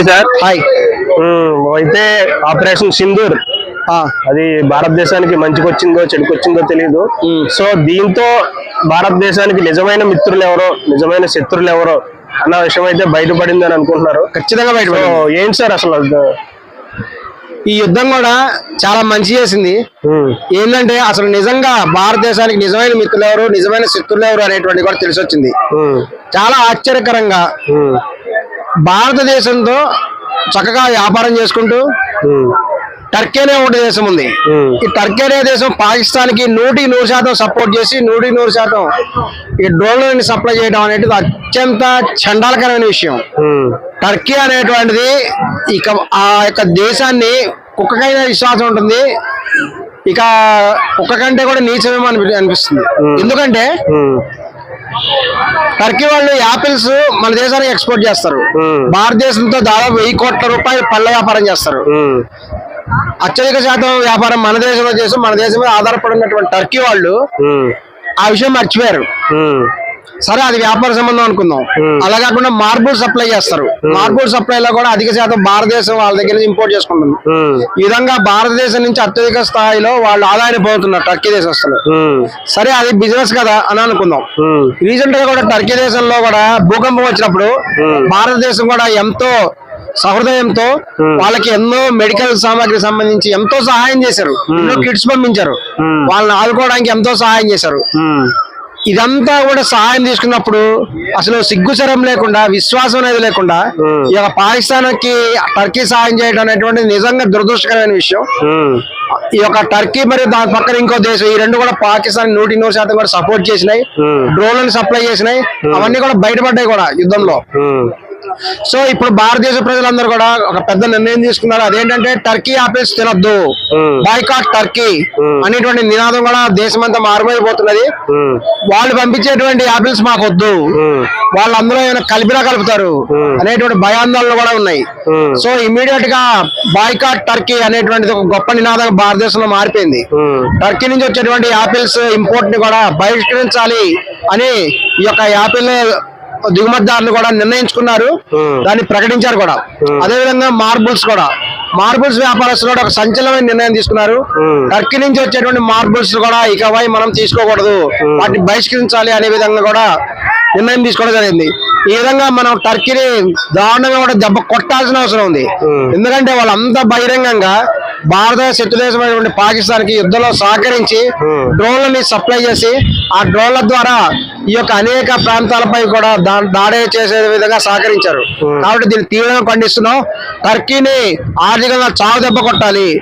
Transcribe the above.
Hi sir. Hi. అయితే operation Sindoor. అది భారతదేశానికి మంచికొచ్చిందో చెడుకొచ్చిందో తెలియదు సో దీంతో భారతదేశానికి నిజమైన మిత్రులు ఎవరో నిజమైన శత్రులు ఎవరో అన్న విషయం అయితే బయటపడింది అని అనుకుంటున్నారు. ఖచ్చితంగా బయటపడింది. ఏంటి సార్ అసలు? ఈ యుద్ధం కూడా చాలా మంచి చేసింది. ఏంటంటే అసలు నిజంగా భారతదేశానికి నిజమైన మిత్రులు ఎవరు నిజమైన శత్రులు ఎవరు అనేటువంటి కూడా తెలిసి వచ్చింది చాలా ఆశ్చర్యకరంగా భారతదేశంతో చక్కగా వ్యాపారం చేసుకుంటూ టర్కీ అనే ఒకటి దేశం ఉంది. ఈ టర్కీ అనే దేశం పాకిస్తాన్కి నూటి నూరు శాతం సపోర్ట్ చేసి నూటి నూరు శాతం ఈ డ్రోన్లని సప్లై చేయడం అనేది అత్యంత చండాలకరమైన విషయం. టర్కీ అనేటువంటిది ఇక ఆ యొక్క దేశాన్ని కుక్కకైనా విశ్వాసం ఉంటుంది. ఇక కుక్క కంటే కూడా నీచమేమో అనిపి అనిపిస్తుంది. ఎందుకంటే టర్కీ వాళ్ళు యాపిల్స్ మన దేశానికి ఎక్స్పోర్ట్ చేస్తారు. భారతదేశంతో దాదాపు వెయ్యి కోట్ల రూపాయలు పళ్ళ వ్యాపారం చేస్తారు. అత్యధిక శాతం వ్యాపారం మన దేశంలో చేసి మన దేశం మీద ఆధారపడినటువంటి టర్కీ వాళ్ళు ఆ విషయం మర్చిపోయారు. సరే అది వ్యాపార సంబంధం అనుకుందాం. అలా కాకుండా మార్బుల్ సప్లై చేస్తారు. మార్బుల్ సప్లై లో కూడా అధిక శాతం భారతదేశం వాళ్ళ దగ్గర నుంచి ఇంపోర్ట్ చేసుకుంటుంది. ఈ విధంగా భారతదేశం నుంచి అత్యధిక స్థాయిలో వాళ్ళు ఆదాయం పొందుతున్నారు టర్కీ దేశస్తులు. మ్మ్, సరే అది బిజినెస్ కదా అని అనుకుందాం. రీసెంట్గా కూడా టర్కీ దేశంలో కూడా భూకంపం వచ్చినప్పుడు భారతదేశం కూడా ఎంతో సహృదయంతో వాళ్ళకి ఎన్నో మెడికల్ సామాగ్రి సంబంధించి ఎంతో సహాయం చేశారు. ఎన్నో కిట్స్ పంపించారు. వాళ్ళని ఆదుకోవడానికి ఎంతో సహాయం చేశారు. ఇదంతా కూడా సహాయం తీసుకున్నప్పుడు అసలు సిగ్గుచరం లేకుండా విశ్వాసం అనేది లేకుండా యొక్క పాకిస్తాన్కి టర్కీ సహాయం చేయడం అనేటువంటి నిజంగా దురదృష్టకరమైన విషయం. ఈ యొక్క టర్కీ మరియు దాని పక్కన ఇంకో దేశం ఈ రెండు కూడా పాకిస్తాన్ నూటి నూరు శాతం కూడా సపోర్ట్ చేసినాయి. డ్రోన్లను సప్లై చేసినాయి. అవన్నీ కూడా బయటపడ్డాయి కూడా యుద్ధంలో. సో ఇప్పుడు భారతదేశ ప్రజలందరూ కూడా ఒక పెద్ద నిర్ణయం తీసుకున్నారు. అదేంటంటే టర్కీ ఆపిల్స్ తినొద్దు. మ్మ్, బాయ్కాట్ టర్కీ. అనేటువంటి నినాదం కూడా దేశమంతా మారుమైపోతున్నది. వాళ్ళు పంపించేటువంటి ఆపిల్స్ మాకు వద్దు మ్మ్, వాళ్ళు అందులో ఏమైనా కలిపినా కలుపుతారు. అనేటువంటి భయాందోళనలు కూడా ఉన్నాయి. సో ఇమీడియట్గా బాయ్కాట్ టర్కీ అనేటువంటిది ఒక గొప్ప నినాదం భారతదేశంలో మారిపోయింది. టర్కీ నుంచి వచ్చేటువంటి యాపిల్స్ ఇంపోర్ట్ని కూడా బహిష్కరించాలి అని ఈ యొక్క యాపిల్ దిగుమతిదారులు కూడా నిర్ణయించుకున్నారు. దాన్ని ప్రకటించారు కూడా. అదే విధంగా మార్బుల్స్ కూడా. మార్బుల్స్ వ్యాపారస్తులు కూడా ఒక సంచలనమైన నిర్ణయం తీసుకున్నారు. టర్కీ నుంచి వచ్చేటువంటి మార్బుల్స్ కూడా ఇకపై మనం తీసుకోకూడదు. వాటిని బహిష్కరించాలి అనే విధంగా కూడా నిర్ణయం తీసుకోవడం జరిగింది. ఈ విధంగా మనం టర్కీని దారుణంగా కూడా దెబ్బ కొట్టాల్సిన అవసరం ఉంది. ఎందుకంటే వాళ్ళంతా బహిరంగంగా భారత శత్రుదేశమైనటువంటి పాకిస్తాన్కి యుద్ధంలో సహకరించి. డ్రోన్లని సప్లై చేసి ఆ డ్రోన్ల ద్వారా ఈ యొక్క అనేక ప్రాంతాలపై కూడా దాడి చేసే విధంగా సహకరించారు. కాబట్టి దీన్ని తీవ్రంగా ఖండిస్తున్నాం. టర్కీని ఆర్థికంగా చావు దెబ్బ కొట్టాలి.